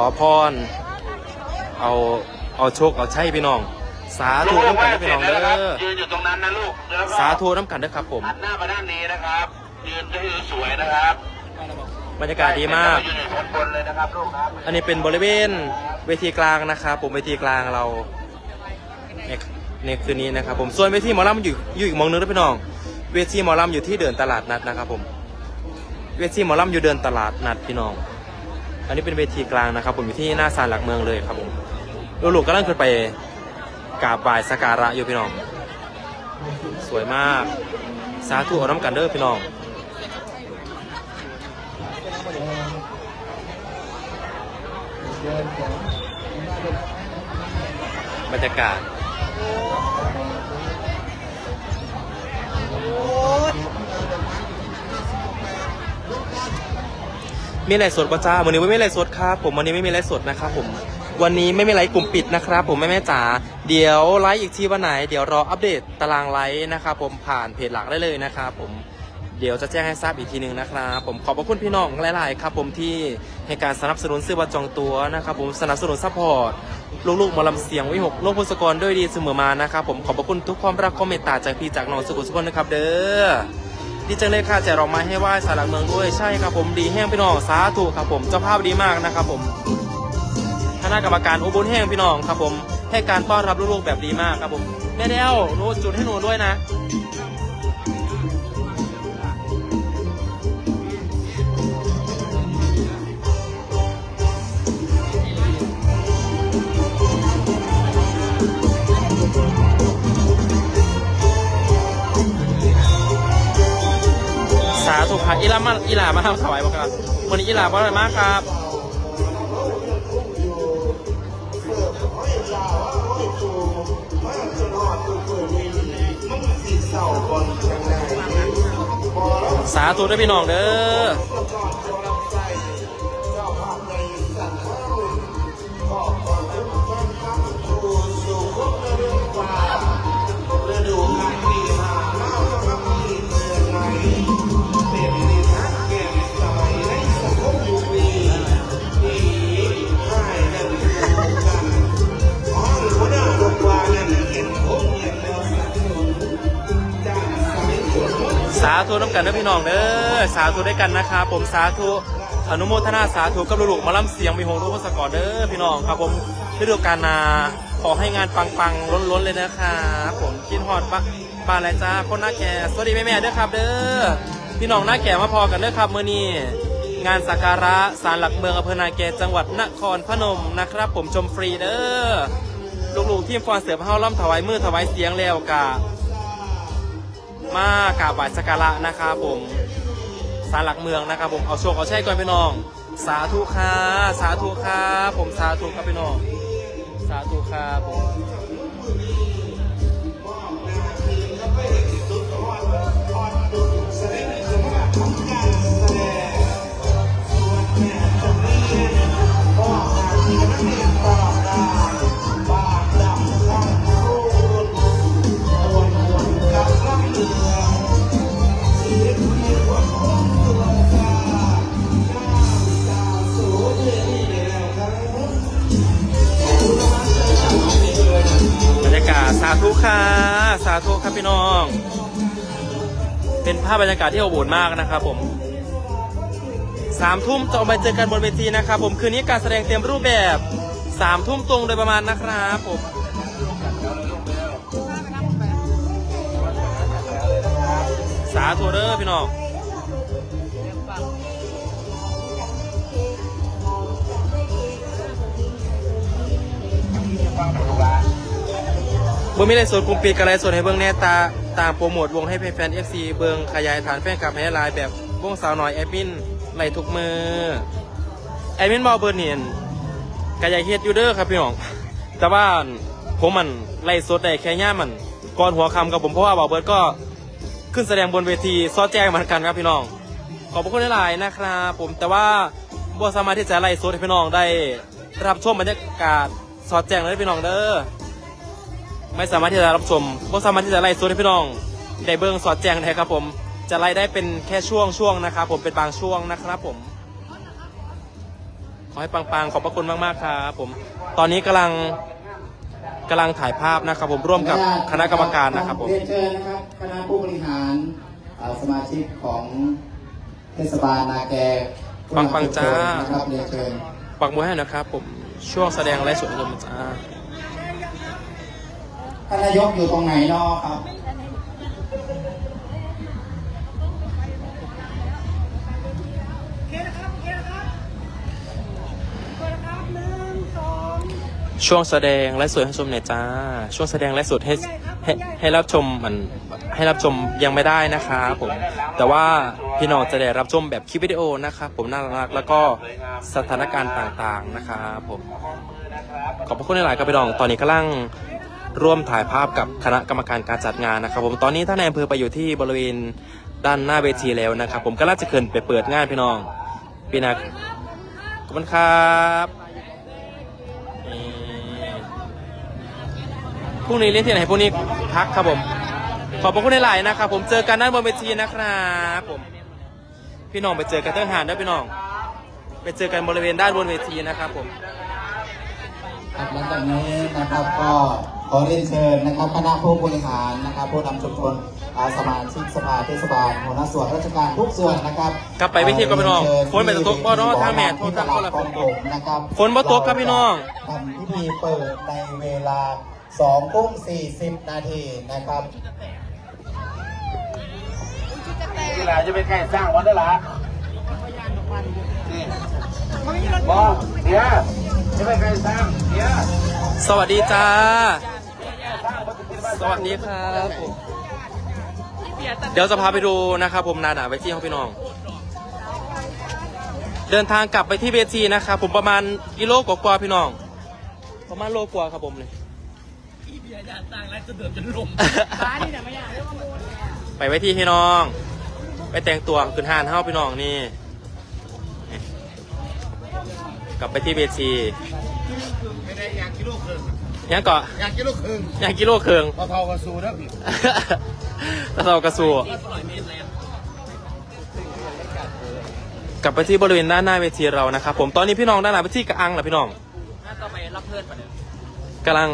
ขอพร เอา เอาโชค เอาใช่พี่น้อง สาธุลูกน้ำไหกันว้เด้อเสพี่ร็น้จองแล้วเด้นะครับอยืนอยู่ตรงนั้นนะลูกแล้วก็สาธุน้ำกันเด้อครับผมหันหน้ามาด้านนี้นะครับ ยืนให้สวยๆนะครับบรรยากาศดีมาก ยืนอยู่บนๆเลยนะครับลูกครับอันนี้เป็นบริเวณเวทีกลางนะครับผมเวทีกลางเราในในคืนนี้นะครับผม ส่วนเวทีหมอลำอยู่อยู่อีกหมองนึงนะพี่น้อง เวทีหมอลำอยู่ที่เดินตลาดนัดนะครับผม เวทีหมอลำอยู่เดินตลาดนัดพี่น้อง อันนี้เป็นเวทีกลางนะครับ ผมอยู่ที่หน้าศาลหลักเมืองเลยครับผมลูกๆก็ลังขึ้นไปกราบไหว้สักการะอยู่พี่น้อง สวยมากสาธุอน้ำกันเด้อพี่น้องบรรยากาศ มีไลฟ์สดประจ้าวันนี้ไม่มีไลฟ์สดครับผมวันนี้ไม่มีไลฟ์สดนะครับผมวันนี้ไม่มีไลฟ์กลุ่มปิดนะครับ ผมแม่แม่จ๋าเดี๋ยวไลฟ์อีกทีวันไหน เดี๋ยวรออัปเดตตารางไลฟ์นะครับผมผ่านเพจหลักได้เลยนะครับผมเดี๋ยวจะแจ้งให้ทราบอีกทีหนึ่งนะครับผมขอบพระคุณพี่น้องหลาย ๆ ครับ ผมที่ให้การสนับสนุนซื้อบัตรจองตัวนะครับผมสนับสนุนซัพพอร์ตลูกๆหมอลำเสียงวิหกโลกพุทธกรด้วยดีเสมอมานะครับผมขอบพระคุณทุกความรักความเมตตาจากพี่จากน้องสุขุสุขนนะครับเด้อ ดีจังเลยค่ะแจกดอกไม้ให้ไหว้สารหลักเมืองด้วยใช่ครับผมดีแห้งพี่น้องสาธุครับผมเจ้าภาพดีมากนะครับผมคณะกรรมการอุบลแห้งพี่น้องครับผมให้การต้อนรับลูกๆแบบดีมากครับผมแม่เดวโนูจุดให้หนูด้วยนะ สาธุครับอีลามาอีลามาทำสวายบ่ครับวันนี้อีลาบ่อะไรมากครับสาธุด้วยพี่น้องเด้อ ธุน้ำกันเด้อพี่น้องเด้อสาธุด้วยกันนะครับผมสาธุอนุโมทนาสาธุกับลูกๆมาล่ำเสียงมีหงรูปสกอเด้อพี่น้องครับผมฤดูกาลนาขอให้งานปังๆล้นๆเลยนะครับผมกินฮอดปะปลาอะไรจ้าคนหน้าแก่สวัสดีแม่ๆเด้อครับ เด้อพี่น้องหน้าแก่มาพอกันเด้อครับเมื้อนี้งานสักการะศาลหลักเมืองอำเภอนาแกจังหวัดนครพนมนะครับ ผมชมฟรีเด้อลูกๆทีมฟอนเสือเฮาล่ำถวายมือถวายเสียงแล้วกะ มากราบไหว้สักการะนะครับผมศาลหลักเมืองนะครับผมเอาโชคเอาใช้ก่อนพี่น้อง สาธุค่ะสาธุครับผมสาธุครับพี่น้อง สาธุครับผมากาศสาธุค่ะสาธุครับพี่น้อง เป็นภาพบรรยากาศที่อบอุ่นมากนะครับผมสามทุ่มจะออกไปเจอกันบนเวทีนะครับผมคืนนี้การแสดงเต็มรูปแบบสามทุ่มตรงโดยประมาณนะครับผมสาธุเด้อพี่น้อง เบิ่งมีอะไรสดกลุ่มปิดกับอะไรสดให้เบิ่งแน่ตาตามโปรโมทวงให้แฟนเอฟซีเบิ่งขยายฐานแฟนคลับให้ลายแบบวงสาวหน่อยแอดมินไหลทุกมือแอดมินบอเบิร์เนียนกระยายเฮ็ดยูเด้อครับพี่น้อง แต่ว่าผมมันไล่สดได้แค่ย่ามันก่อนหัวคำกับผมเพราะว่าบอเบิร์ดก็ขึ้นแสดงบนเวทีซอแจ้งเหมือนกันครับพี่น้อง ขอบคุณหลายๆนะครับผมแต่ว่าบ่สามารถที่จะไล่สดให้พี่น้องได้รับชมบรรยากาศสอแจ้งเลยพี่น้องเด้อ ไม่สามารถที่จะรับชมไม่สามารถที่จะไล่สดให้พี่น้องได้เบิ้งสอดแจ้งได้ครับผม จะไล่ได้เป็นแค่ช่วงช่วงๆนะครับผมเป็นบางช่วงนะครับผม ขอให้ปังๆ ขอบพระคุณมากๆครับผม ตอนนี้กำลังกำลังถ่ายภาพนะครับผมร่วมกับคณะกรรมการนะครับผมเรียนเชิญนะครับคณะผู้บริหารเอ่อสมาชิกของเทศบาลนาแกปังๆจ้านะครับเรียนเชิญปักมือให้นะครับผมช่วงแสดงไลฟ์สดอารมณ์จ้า ท่านนายกอยู่ตรงไหนนาะครับ ช่วงแสดงไลฟ์สดให้ชมหน่อยจ้า ช่วงแสดงไลฟ์สดให้ให้ให้รับชมมันให้รับชมยังไม่ได้นะครับผมแต่ว่าพี่น้องจะได้รับชมแบบคลิปวิดีโอนะครับผมน่ารักแล้วก็สถานการณ์ต่างๆนะครับผมขอบพระคุณหลายๆครับพี่น้องตอนนี้กำลัง ร่วมถ่ายภาพกับคณะกรรมการการจัดงานนะครับ ผมตอนนี้ท่านนายอำเภอไปอยู่ที่บริเวณด้านหน้าเวทีแล้วนะครับ ผมก็น่าจะเกินไปเปิดงานพี่น้องปีหนักขอบคุณครับพรุ่งนี้เล่นที่ไหนพรุ่งนี้พักครับผม ขอบคุณหลายๆนะครับผมเจอกันด้านบนเวทีนะครับผมพี่น้องไปเจอกันเตอร์หานด้วยพี่น้อง ไปเจอกันบริเวณด้านบนเวทีนะครับผมหลังจากนี้นะครับก็ ขอเรียนเชิญนะครับคณะผู้บริหารนะครับผู้นำชุมชนอาสมาชิกสภาเทศบาลหัวหน้าส่วนราชการทุกส่วนนะครับกลับไปวิธีก่อนพี่น้องฝนไปตกบ่เนาะทางแม่โทษทางคนละฝนตกนะครับฝนบ่ตกครับพี่น้องทำพิธีเปิดในเวลา2ทุ่ม40 นาทีนะครับที่หลานจะไปใกล้สร้างวันได้ละนี่บอเดี๋ยวจะไปใกล้สร้างเดี๋ยวสวัสดีจ้า สวัสดีครับผมเดี๋ยวจะพาไปดูนะครับผมนาหนาไปที่ห้องพี่น้อง เดินทางกลับไปที่เวทีนะครับผมประมาณกิโลกว่าๆพี่น้อง ประมาณโลกว่าครับผมเลยไปไว้ที่พี่น้อง ไปแต่งตัวขึ้นหานเฮ้าพี่น้องนี่นี่ กลับไปที่เวทีไม่ได้อยากกิโลครึ่ง ยังเกาะอยากกิโลครึ่งยังกิโลเคืองพอเท่ากับสูนะพี่ตะเสากระสูกลับไปที่บริเวณด้านหน้าเวทีเรานะครับผมตอนนี้พี่น้องด้านหน้าเวทีกระอังเหรอพี่น้องกำลัง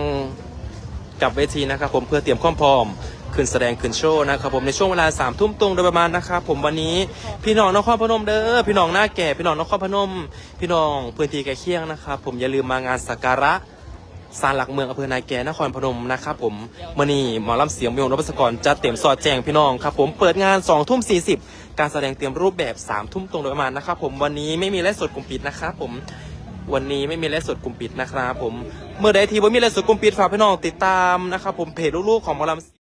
กลับเวทีนะครับผมเพื่อเตรียมความพร้อมขึ้นแสดงขึ้นโชว์นะครับผมในช่วงเวลาสามทุ่มตรงโดยประมาณนะครับผมวันนี้พี่น้องนครพนมเด้อพี่น้องหน้าแก่พี่น้องนครพนม พี่น้องพื้นที่ใกล้เคียงนะครับผมอย่าลืมมางานสักการะ ศาลหลักเมืองอำเภอนายแกนครพนมนะครับผมมืนี้หมอลำเสียงมิวรบสกรจะเต็มสอดแจงพี่น้องครับผมเปิดงาน2ทุ่มสีการแสดงเตรียมรูปแบบ3ทุ่มตรงโดยประมาณนะครับผมวันนี้ไม่มีไลฟ์สดกลุ่มปิดนะครับผมวันนี้ไม่มีไลฟ์สดกลุ่มปิดนะครับผมเมื่อใดทีว่ามีไลฟ์สดกลุ่มปิดฝากพี่น้องติดตามนะครับผมเพจลูกๆของหมอลำ